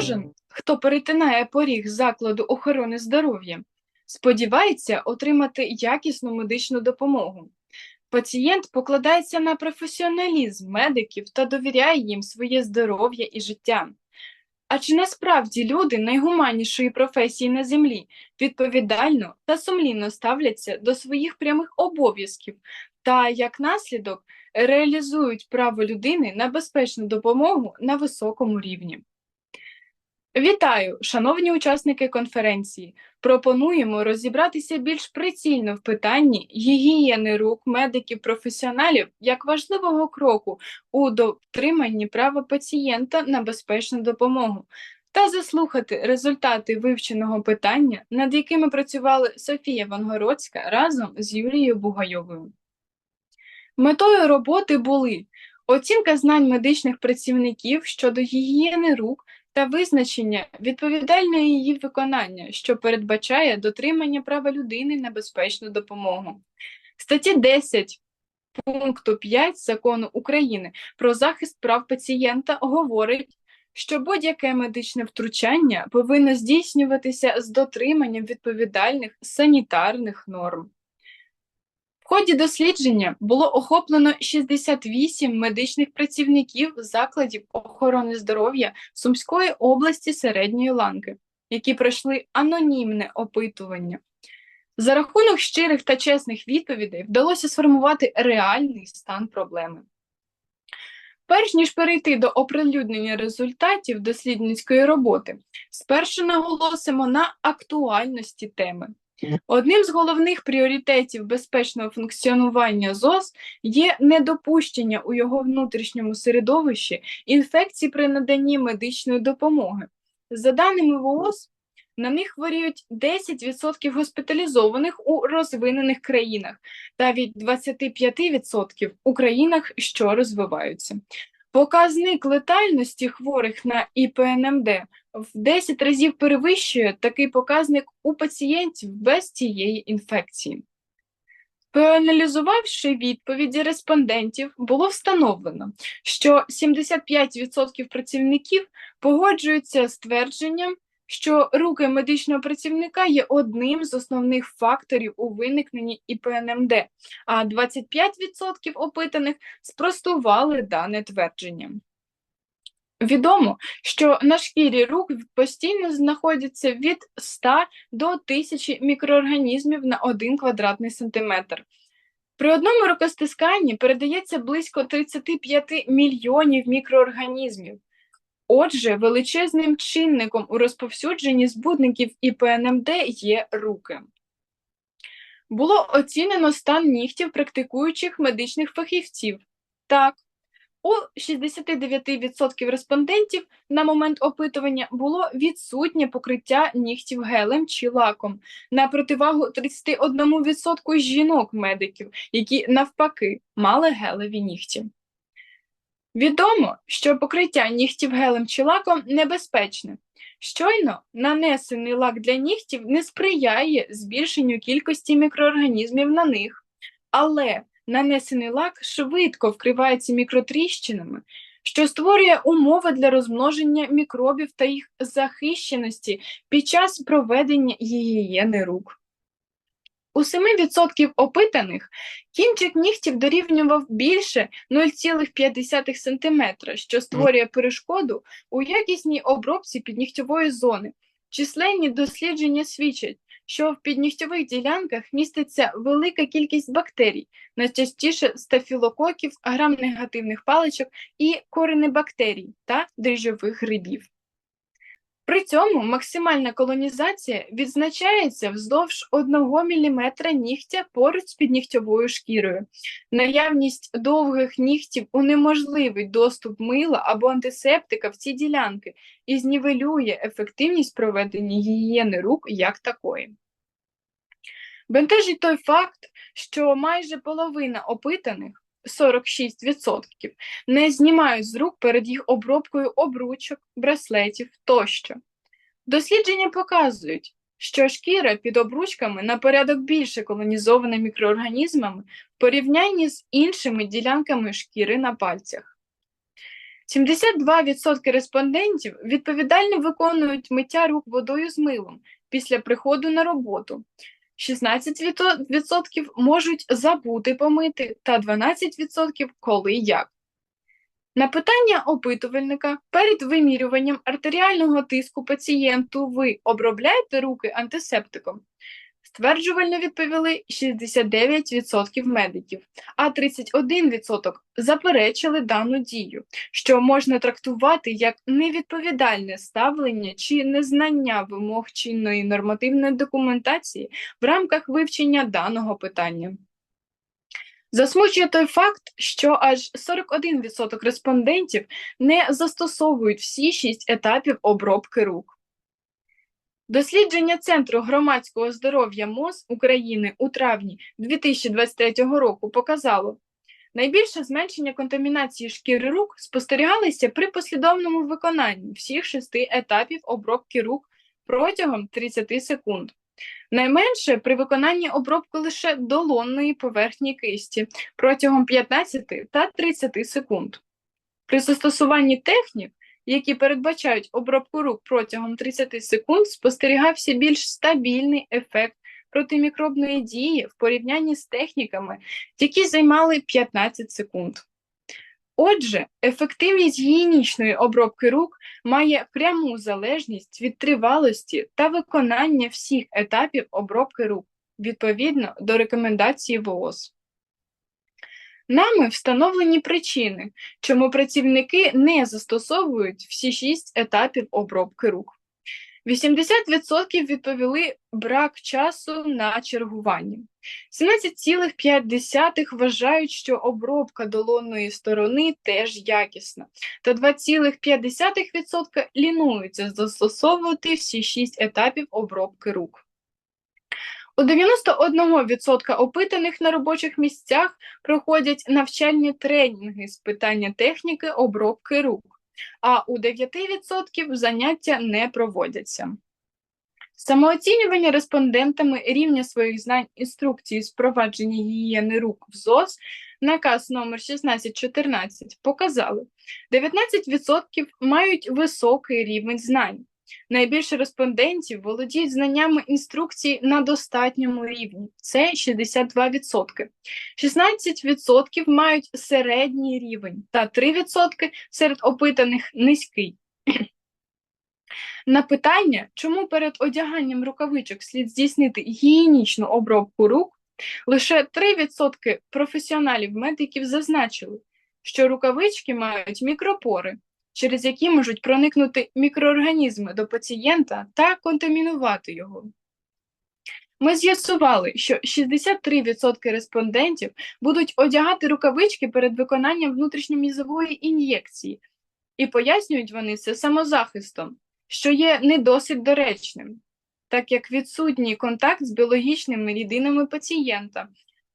кожен, хто перетинає поріг закладу охорони здоров'я, сподівається отримати якісну медичну допомогу. Пацієнт покладається на професіоналізм медиків та довіряє їм своє здоров'я і життя. А чи насправді люди найгуманнішої професії на землі відповідально та сумлінно ставляться до своїх прямих обов'язків та, як наслідок, реалізують право людини на безпечну допомогу на високому рівні? Вітаю, шановні учасники конференції. Пропонуємо розібратися більш прицільно в питанні гігієни рук медиків-професіоналів як важливого кроку у дотриманні права пацієнта на безпечну допомогу та заслухати результати вивченого питання, над якими працювали Софія Вангородська разом з Юлією Бугайовою. Метою роботи були оцінка знань медичних працівників щодо гігієни рук та визначення відповідальної її виконання, що передбачає дотримання права людини на безпечну допомогу. Статті 10 пункту 5 закону України про захист прав пацієнта говорить, що будь-яке медичне втручання повинно здійснюватися з дотриманням відповідальних санітарних норм. Ході дослідження було охоплено 68 медичних працівників закладів охорони здоров'я Сумської області середньої ланки, які пройшли анонімне опитування. За рахунок щирих та чесних відповідей вдалося сформувати реальний стан проблеми. Перш ніж перейти до оприлюднення результатів дослідницької роботи, спершу наголосимо на актуальності теми. Одним з головних пріоритетів безпечного функціонування ЗОЗ є недопущення у його внутрішньому середовищі інфекцій при наданні медичної допомоги. За даними ВООЗ, на них хворіють 10% госпіталізованих у розвинених країнах та від 25% у країнах, що розвиваються. Показник летальності хворих на ІПНМД в 10 разів перевищує такий показник у пацієнтів без цієї інфекції. Проаналізувавши відповіді респондентів, було встановлено, що 75% працівників погоджуються з твердженням, що руки медичного працівника є одним з основних факторів у виникненні ІПНМД, а 25% опитаних спростували дане твердження. Відомо, що на шкірі рук постійно знаходяться від 100 до 1000 мікроорганізмів на 1 квадратний сантиметр. При одному рукостисканні передається близько 35 мільйонів мікроорганізмів. Отже, величезним чинником у розповсюдженні збудників і ПНМД є руки. Було оцінено стан нігтів практикуючих медичних фахівців. Так, у 69% респондентів на момент опитування було відсутнє покриття нігтів гелем чи лаком на противагу 31% жінок-медиків, які навпаки мали гелеві нігті. Відомо, що покриття нігтів гелем чи лаком небезпечне. Щойно нанесений лак для нігтів не сприяє збільшенню кількості мікроорганізмів на них, але нанесений лак швидко вкривається мікротріщинами, що створює умови для розмноження мікробів та їх захищеності під час проведення гігієни рук. У 7% опитаних кінчик нігтів дорівнював більше 0,5 см, що створює перешкоду у якісній обробці піднігтьової зони. Численні дослідження свідчать, що в піднігтьових ділянках міститься велика кількість бактерій, найчастіше стафілококів, грам-негативних паличок і коренебактерій та дріжджових грибів. При цьому максимальна колонізація відзначається вздовж 1 мм нігтя поруч з піднігтьовою шкірою. Наявність довгих нігтів унеможливить доступ мила або антисептика в ці ділянки і знівелює ефективність проведення гігієни рук як такої. Бентежить той факт, що майже половина опитаних 46% не знімають з рук перед їх обробкою обручок, браслетів тощо. Дослідження показують, що шкіра під обручками на порядок більше колонізована мікроорганізмами в порівнянні з іншими ділянками шкіри на пальцях. 72% респондентів відповідально виконують миття рук водою з милом після приходу на роботу. 16% можуть забути помити та 12% коли як. На питання опитувальника перед вимірюванням артеріального тиску пацієнту ви обробляєте руки антисептиком? Стверджувально відповіли 69% медиків, а 31% заперечили дану дію, що можна трактувати як невідповідальне ставлення чи незнання вимог чинної нормативної документації в рамках вивчення даного питання. Засмучує той факт, що аж 41% респондентів не застосовують всі шість етапів обробки рук. Дослідження Центру громадського здоров'я МОЗ України у травні 2023 року показало, найбільше зменшення контамінації шкіри рук спостерігалися при послідовному виконанні всіх шести етапів обробки рук протягом 30 секунд. Найменше при виконанні обробки лише долонної поверхні кисті протягом 15 та 30 секунд. При застосуванні технік, які передбачають обробку рук протягом 30 секунд, спостерігався більш стабільний ефект протимікробної дії в порівнянні з техніками, які займали 15 секунд. Отже, ефективність гігієнічної обробки рук має пряму залежність від тривалості та виконання всіх етапів обробки рук відповідно до рекомендації ВООЗ. Нами встановлені причини, чому працівники не застосовують всі шість етапів обробки рук. 80% відповіли брак часу на чергування. 17,5 вважають, що обробка долонної сторони теж якісна, та 2,5% лінуються застосовувати всі шість етапів обробки рук. У 91% опитаних на робочих місцях проходять навчальні тренінги з питання техніки обробки рук, а у 9% заняття не проводяться. Самооцінювання респондентами рівня своїх знань інструкції з провадження гігієни рук в ЗОЗ, наказ номер 1614 показали, 19% мають високий рівень знань. Найбільше респондентів володіють знаннями інструкції на достатньому рівні це 62%. 16% мають середній рівень та 3% серед опитаних низький. На питання, чому перед одяганням рукавичок слід здійснити гігієнічну обробку рук, лише 3% професіоналів-медиків зазначили, що рукавички мають мікропори, через які можуть проникнути мікроорганізми до пацієнта та контамінувати його. Ми з'ясували, що 63% респондентів будуть одягати рукавички перед виконанням внутрішньомізової ін'єкції, і пояснюють вони це самозахистом, що є не досить доречним, так як відсутній контакт з біологічними рідинами пацієнта,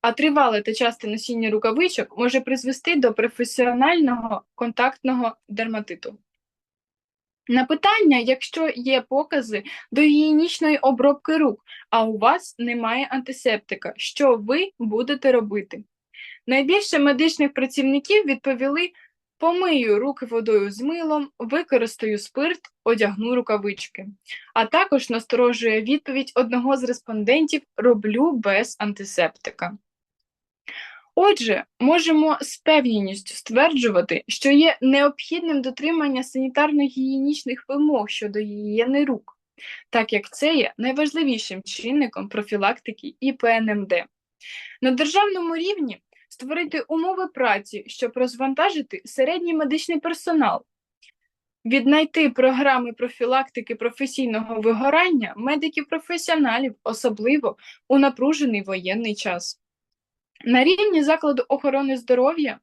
а тривале та часте носіння рукавичок може призвести до професіонального контактного дерматиту. На питання, якщо є покази до гігієнічної обробки рук, а у вас немає антисептика, що ви будете робити? Найбільше медичних працівників відповіли помию руки водою з милом, використаю спирт, одягну рукавички. А також насторожує відповідь одного з респондентів роблю без антисептика. Отже, можемо з певністю стверджувати, що є необхідним дотримання санітарно-гігієнічних вимог щодо гігієни рук, так як це є найважливішим чинником профілактики і ПНМД. На державному рівні створити умови праці, щоб розвантажити середній медичний персонал, віднайти програми профілактики професійного вигорання медиків-професіоналів, особливо у напружений воєнний час. На рівні закладу охорони здоров'я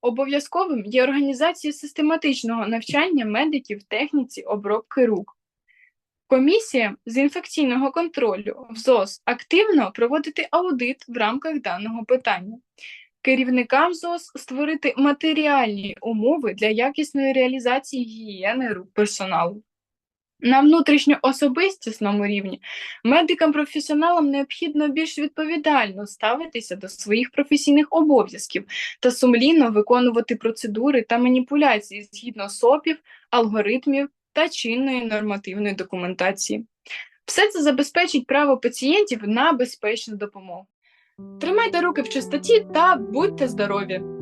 обов'язковим є організація систематичного навчання медиків техніці обробки рук. Комісія з інфекційного контролю в ЗОС активно проводити аудит в рамках даного питання. Керівникам ЗОС створити матеріальні умови для якісної реалізації гігієни рук персоналу. На внутрішньоособистісному рівні медикам-професіоналам необхідно більш відповідально ставитися до своїх професійних обов'язків та сумлінно виконувати процедури та маніпуляції згідно СОПів, алгоритмів та чинної нормативної документації. Все це забезпечить право пацієнтів на безпечну допомогу. Тримайте руки в чистоті та будьте здорові!